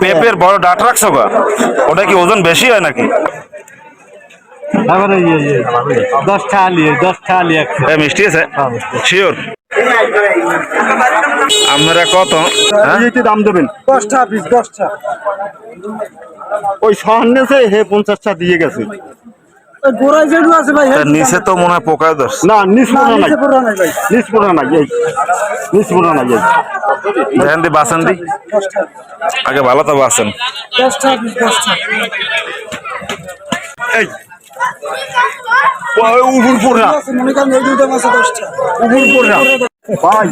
পেঁপের বড় ডাট রাখছো গা? ওটা কি ওজন বেশি হয় নাকি? ইয়ে ইয়ে মিষ্টি আছে? শিওর আমরা কত? হ্যাঁ? দাম দেবেন। দশটা পিস দশটা। ওই সামনেছে হে পঞ্চাশটা দিয়ে গেছে। গোড়ায় যেটু আছে ভাই তার নিচে তো মনে হয় না নিচ না, পোড়া নাই নিচে পুরো নাই ভাই। নিচ পোড়া নাই এই নিচ পোড়া নাই এই। দেখেন দি বাসন দি। আগে ভালো তো বাসন। এই। উপর পোড়া। মনে করেন এই দুইটা মাছে দশটা। উপর পোড়া। ভাই।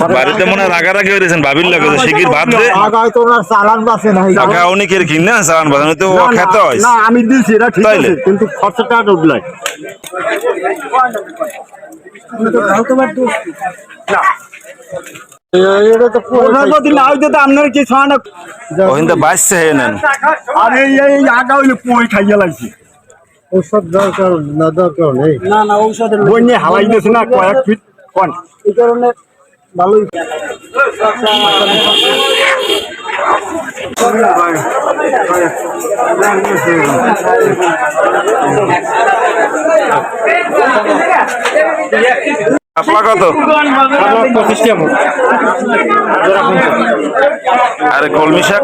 বাড়িতে মনে হয় রাগারাগি হয়েছেন ভাবির লাগে যে শিকির ভাত দে। আগায় তো না চালান বাসে নাই। টাকা অনেকের কিনে চালান বাজান তো ও খেতে হয়। না আমি দিয়েছি এটা ঠিক? আছে কিন্তু খরচাটা না। কি আগা দরকার না দরকার নেই। না না ঔষধের দিয়েছে না কয়েক ফিট। কোন এই কারণে ভালোই। আপনার কত? পঁচিশটা আরে কলমি শাক?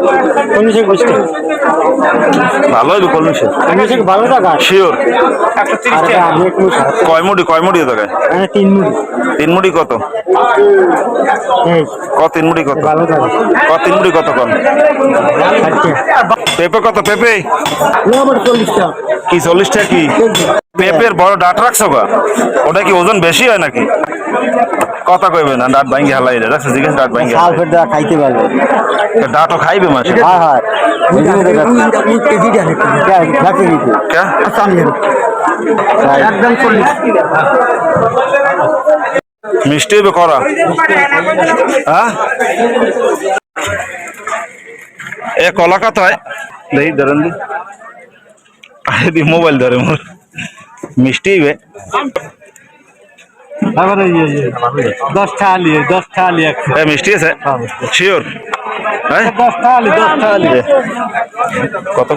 উনিশে বিশটা ভালো হইবে কলমি শাক? উনিশে ভালো টাকা। শিওর কয় মুড়ি কয় মুড়ি তোকে মানে তিন মুড়ি। তিন মুড়ি কত? ক তিন মুড়ি কত? ভালো টাকা ক তিন মুড়ি কত ষাটটা পেঁপে কত? পেঁপে? কি চল্লিশ টাকা কি? পেঁপের বড় ডাট রাখছো গা? ওটা কি ওজন বেশি হয় নাকি? কথা কইবে না ডাট ভাঙ্গি হালাই রাখছে জিজ্ঞেস ডাট ভাঙ্গি। সালফেট দেওয়া খাইতে পারবে। ডাটও খাইবে মাসে? হ্যাঁ হ্যাঁ। দিতে? একদম চল্লিশ। মিষ্টি হবে করা হ্যাঁ? এ কলা কত হয় দেখি ধরেন দি। মোবাইল ধরে মোর। মিষ্টি হবে তারপরে ইয়ে ইয়ে দশটা আলি দশটা আলি একশো এ মিষ্টি আছে? শিওর হ্যাঁ? দশটা আলি দশটা আলি। কত?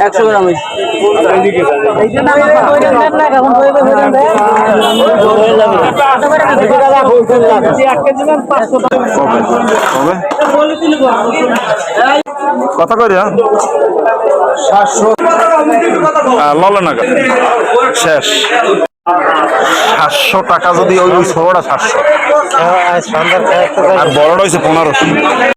একশো গ্রাম কবে? কথা করি হ্যাঁ ললে না শেষ। সাতশো টাকা যদি ওই সরোটা সাতশো। সন্ধ্যার আর বড়টা হয়েছে পনেরোশো।